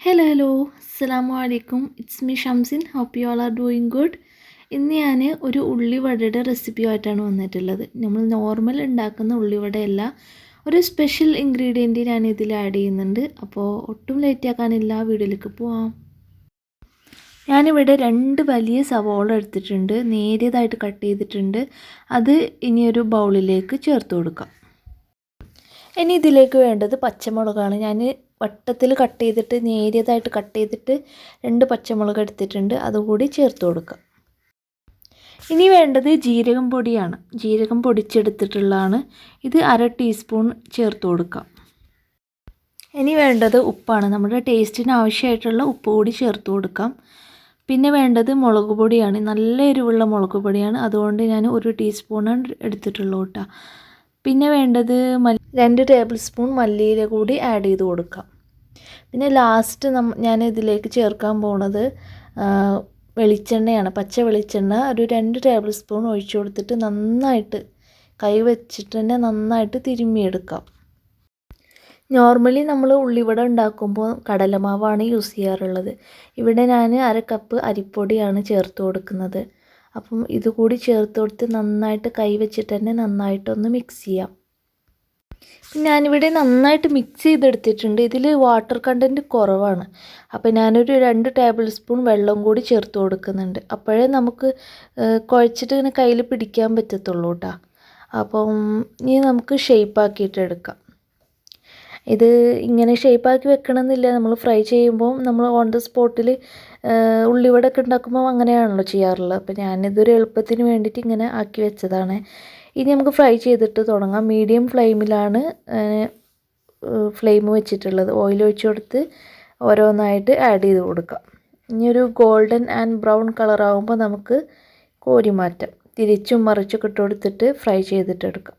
Hello hello അസ്സാമു അലൈക്കും it's me Shamsin hope you all are doing good ഇന്ന് ഞാൻ ഒരു ഉള്ളിവടയുടെ റെസിപ്പിയുമായിട്ടാണ് വന്നിട്ടുള്ളത്. നമ്മൾ നോർമൽ ഉണ്ടാക്കുന്ന ഉള്ളിവടയല്ല. ഒരു സ്പെഷ്യൽ ഇൻഗ്രീഡിയന്റ് ഞാൻ ഇതിൽ ആഡ് ചെയ്യുന്നുണ്ട്. അപ്പോൾ ഒട്ടും ലേറ്റ് ആക്കാനില്ല. വീഡിയോയിലേക്ക് പോവാം. ഞാനിവിടെ രണ്ട് വലിയ സവോള എടുത്തിട്ടുണ്ട്. നേരിയതായിട്ട് കട്ട് ചെയ്തിട്ടുണ്ട്. അത് ഇനിയൊരു ബൗളിലേക്ക് ചേർത്ത് കൊടുക്കാം. ഇനി ഇതിലേക്ക് വേണ്ടത് പച്ചമുളകാണ്. ഞാൻ വട്ടത്തിൽ കട്ട് ചെയ്തിട്ട് നേരിയതായിട്ട് കട്ട് ചെയ്തിട്ട് രണ്ട് പച്ചമുളക് എടുത്തിട്ടുണ്ട്. അതുകൂടി ചേർത്ത് കൊടുക്കുക. ഇനി വേണ്ടത് ജീരകം പൊടിയാണ്. ജീരകം പൊടിച്ചെടുത്തിട്ടുള്ളതാണ്. ഇത് അര ടീസ്പൂൺ ചേർത്ത് കൊടുക്കാം ഇനി വേണ്ടത് ഉപ്പാണ്. നമ്മുടെ ടേസ്റ്റിന് ആവശ്യമായിട്ടുള്ള ഉപ്പ് കൂടി ചേർത്ത് കൊടുക്കാം. പിന്നെ വേണ്ടത് മുളക് പൊടിയാണ്. നല്ല എരിവുള്ള മുളക് പൊടിയാണ്. അതുകൊണ്ട് ഞാൻ ഒരു ടീസ്പൂണാണ് എടുത്തിട്ടുള്ളൂ കേട്ടോ. പിന്നെ വേണ്ടത് രണ്ട് ടേബിൾ സ്പൂൺ മല്ലിയില കൂടി ആഡ് ചെയ്ത് കൊടുക്കാം. പിന്നെ ലാസ്റ്റ് നം ഞാൻ ഇതിലേക്ക് ചേർക്കാൻ പോണത് വെളിച്ചെണ്ണയാണ്. പച്ച വെളിച്ചെണ്ണ ഒരു രണ്ട് ടേബിൾ സ്പൂൺ ഒഴിച്ചു കൊടുത്തിട്ട് നന്നായിട്ട് കൈ വെച്ചിട്ട് തന്നെ നന്നായിട്ട് തിരുമ്മിയെടുക്കാം. നോർമലി നമ്മൾ ഉള്ളിവട ഉണ്ടാക്കുമ്പോൾ കടലമാവാണ് യൂസ് ചെയ്യാറുള്ളത്. ഇവിടെ ഞാൻ അര കപ്പ് അരിപ്പൊടിയാണ് ചേർത്ത് കൊടുക്കുന്നത്. അപ്പം ഇതുകൂടി ചേർത്ത് കൊടുത്ത് നന്നായിട്ട് കൈ വെച്ചിട്ട് തന്നെ നന്നായിട്ടൊന്ന് മിക്സ് ചെയ്യാം. ഞാനിവിടെ നന്നായിട്ട് മിക്സ് ചെയ്തെടുത്തിട്ടുണ്ട്. ഇതിൽ വാട്ടർ കണ്ടന്റ് കുറവാണ്. അപ്പോൾ ഞാനൊരു രണ്ട് ടേബിൾ സ്പൂൺ വെള്ളം കൂടി ചേർത്ത് കൊടുക്കുന്നുണ്ട്. അപ്പോഴേ നമുക്ക് കുഴച്ചിട്ട് ഇങ്ങനെ കയ്യിൽ പിടിക്കാൻ പറ്റത്തുള്ളൂ കേട്ടോ അപ്പം ഇനി നമുക്ക് ഷേപ്പാക്കിയിട്ട് എടുക്കാം. ഇത് ഇങ്ങനെ ഷേപ്പാക്കി വെക്കണമെന്നില്ല. നമ്മൾ ഫ്രൈ ചെയ്യുമ്പോൾ നമ്മൾ ഓൺ ദ സ്പോട്ടിൽ ഉള്ളിവടൊക്കെ ഉണ്ടാക്കുമ്പോൾ അങ്ങനെയാണല്ലോ ചെയ്യാറുള്ളത്. അപ്പോൾ ഞാനിതൊരു എളുപ്പത്തിന് വേണ്ടിയിട്ട് ഇങ്ങനെ ആക്കി വെച്ചതാണ്. ഇനി നമുക്ക് ഫ്രൈ ചെയ്തിട്ട് തുടങ്ങാം. മീഡിയം ഫ്ലെയിമിലാണ് ഫ്ലെയിം വെച്ചിട്ടുള്ളത്. ഓയിൽ ഒഴിച്ചു കൊടുത്ത് ഓരോന്നായിട്ട് ആഡ് ചെയ്ത് കൊടുക്കാം. ഇനി ഒരു ഗോൾഡൻ ആൻഡ് ബ്രൗൺ കളർ ആകുമ്പോൾ നമുക്ക് കോരി മാറ്റാം. തിരിച്ചും മറിച്ചൊക്കെ ഇട്ട് കൊടുത്തിട്ട് ഫ്രൈ ചെയ്തിട്ടെടുക്കാം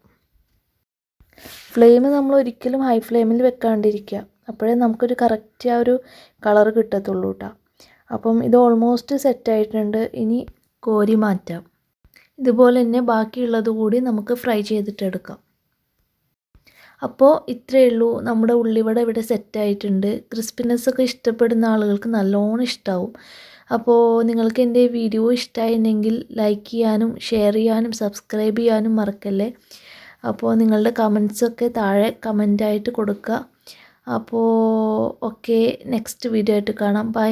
ഫ്ലെയിം നമ്മൾ ഒരിക്കലും ഹൈ ഫ്ലെയിമിൽ വെക്കാണ്ടിരിക്കുക. അപ്പോഴേ നമുക്കൊരു കറക്റ്റ് ആ ഒരു കളർ കിട്ടത്തുള്ളൂ കേട്ടോ അപ്പം ഇത് ഓൾമോസ്റ്റ് സെറ്റായിട്ടുണ്ട്. ഇനി കോരി മാറ്റാം. ഇതുപോലെ തന്നെ ബാക്കിയുള്ളത് കൂടി നമുക്ക് ഫ്രൈ ചെയ്തിട്ടെടുക്കാം. അപ്പോൾ ഇത്രയേ ഉള്ളൂ നമ്മുടെ ഉള്ളിവട ഇവിടെ സെറ്റായിട്ടുണ്ട്. ക്രിസ്പിനെസ് ഒക്കെ ഇഷ്ടപ്പെടുന്ന ആളുകൾക്ക് നല്ലോണം ഇഷ്ടമാവും അപ്പോൾ നിങ്ങൾക്ക് എന്റെ വീഡിയോ ഇഷ്ടമായിരുന്നെങ്കിൽ ലൈക്ക് ചെയ്യാനും ഷെയർ ചെയ്യാനും സബ്സ്ക്രൈബ് ചെയ്യാനും മറക്കല്ലേ? അപ്പോൾ നിങ്ങളുടെ കമൻസൊക്കെ താഴെ കമന്റായിട്ട് കൊടുക്കുക. അപ്പോൾ ഓക്കെ നെക്സ്റ്റ് വീഡിയോ ആയിട്ട് കാണാം. ബൈ.